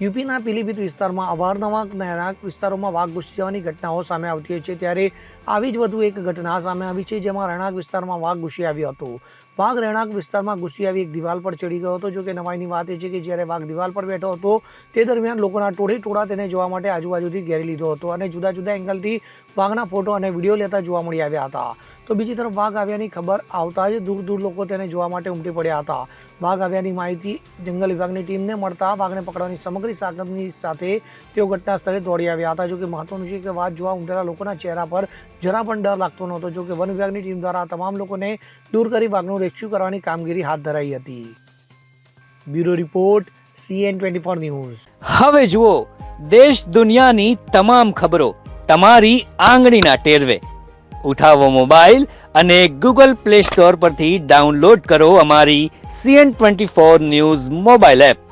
યુપીના પીલીભીત વિસ્તારમાં અવારનવાર રહેણાંક વિસ્તારોમાં વાઘ ઘૂસી જવાની ઘટનાઓ સામે આવતી હોય છે. ત્યારે આવી જ વધુ એક ઘટના સામે આવી છે જેમાં રહેણાંક વિસ્તારમાં વાઘ ઘૂસી આવ્યો હતો. વાઘ રહેણાંક વિસ્તારમાં ઘૂસી આવી એક દિવાલ પર ચડી ગયો હતો. જો કે નવાઈની વાત એ છે કે જ્યારે વાઘ દિવાલ પર બેઠો હતો, તે દરમિયાન લોકોના ટોળે ટોળા તેને જોવા માટે આજુબાજુથી ઘેરી લીધો હતો અને જુદા જુદા એંગલથી વાઘના ફોટો અને વીડિયો લેતા જોવા મળી આવ્યા હતા. તો બીજી તરફ વાઘ આવ્યાની ખબર આવતા જ દૂર દૂર લોકો તેને જોવા માટે ઉમટી પડ્યા હતા. વાઘ આવ્યાની માહિતી જંગલ વિભાગની ટીમને મળતા વાઘને પકડવાની સમગ્ર સાગરની સાથે તેઓ ઘટના સ્થળે દોડી આવ્યા હતા. જો કે મહત્વનું છે કે વાત જોવા ઉમટેલા લોકોના ચહેરા પર જરા પણ ડર લાગતો નહોતો. જો કે વન વિભાગની ટીમ દ્વારા તમામ લોકોને દૂર કરી વાઘનું રેસ્ક્યુ કરવાની કામગીરી હાથ ધરાઈ હતી. Bureau report CN twenty four news. હવે જુઓ, દેશ દુનિયાની તમામ ખબરો તમારી આંગળીના ટેરવે. ઉઠાવો મોબાઈલ અને ગૂગલ પ્લે સ્ટોર પરથી ડાઉનલોડ કરો અમારી CN twenty four news mobile app.